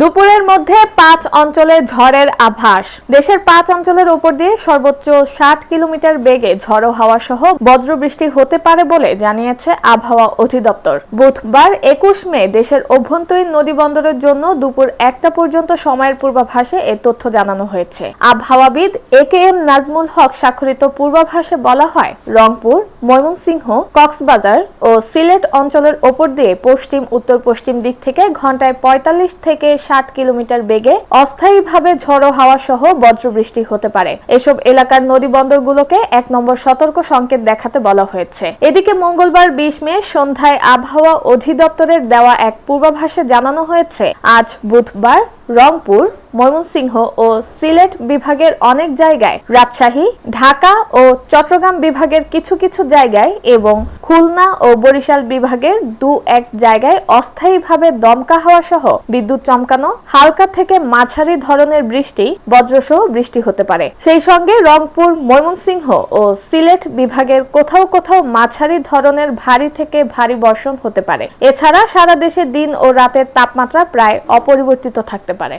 দুপুরের মধ্যে পাঁচ অঞ্চলে ঝড়ের আভাস। দেশের পাঁচ অঞ্চলের উপর দিয়ে সর্বোচ্চ ষাট কিলোমিটার বেগে ঝড়ো হাওয়া সহ বজ্রবৃষ্টি হতে পারে বলে জানিয়েছে আবহাওয়া অধিদপ্তর। বুধবার একুশ মে দেশের অভ্যন্তরীণ নদী বন্দরের জন্য দুপুর একটা পর্যন্ত সময়ের পূর্বাভাসে এ তথ্য জানানো হয়েছে। আবহাওয়াবিদ এ কে এম নাজমুল হক স্বাক্ষরিত পূর্বাভাসে বলা হয়, রংপুর, ময়মনসিংহ, কক্সবাজার ও সিলেট অঞ্চলের ওপর দিয়ে পশ্চিম উত্তর পশ্চিম দিক থেকে ঘন্টায় পঁয়তাল্লিশ থেকে ষাট কিলোমিটার বেগে অস্থায়ীভাবে ঝড়ো হাওয়া সহ বজ্রবৃষ্টি হতে পারে। এসব এলাকার নদী বন্দরগুলোকে এক নম্বর সতর্ক সংকেত দেখাতে বলা হয়েছে। এদিকে মঙ্গলবার বিশ মে সন্ধ্যায় আবহাওয়া অধিদপ্তরের দেওয়া এক পূর্বাভাসে জানানো হয়েছে, আজ বুধবার রংপুর ময়মনসিংহ ও সিলেট বিভাগের অনেক জায়গায় রাজশাহী, ঢাকা ও চট্টগ্রাম বিভাগের কিছু কিছু জায়গায় এবং খুলনা ও বরিশাল বিভাগের দু এক জায়গায় অস্থায়ীভাবে দমকা হাওয়া সহ বিদ্যুৎ চমকানো, হালকা থেকে মাঝারি ধরনের বৃষ্টি, বজ্রসহ বৃষ্টি হতে পারে। সেই সঙ্গে রংপুর, ময়মনসিংহ ও সিলেট বিভাগের কোথাও কোথাও মাঝারি ধরনের ভারী থেকে ভারী বর্ষণ হতে পারে। এছাড়া সারা দেশে দিন ও রাতের তাপমাত্রা প্রায় অপরিবর্তিত থাকতে পারে।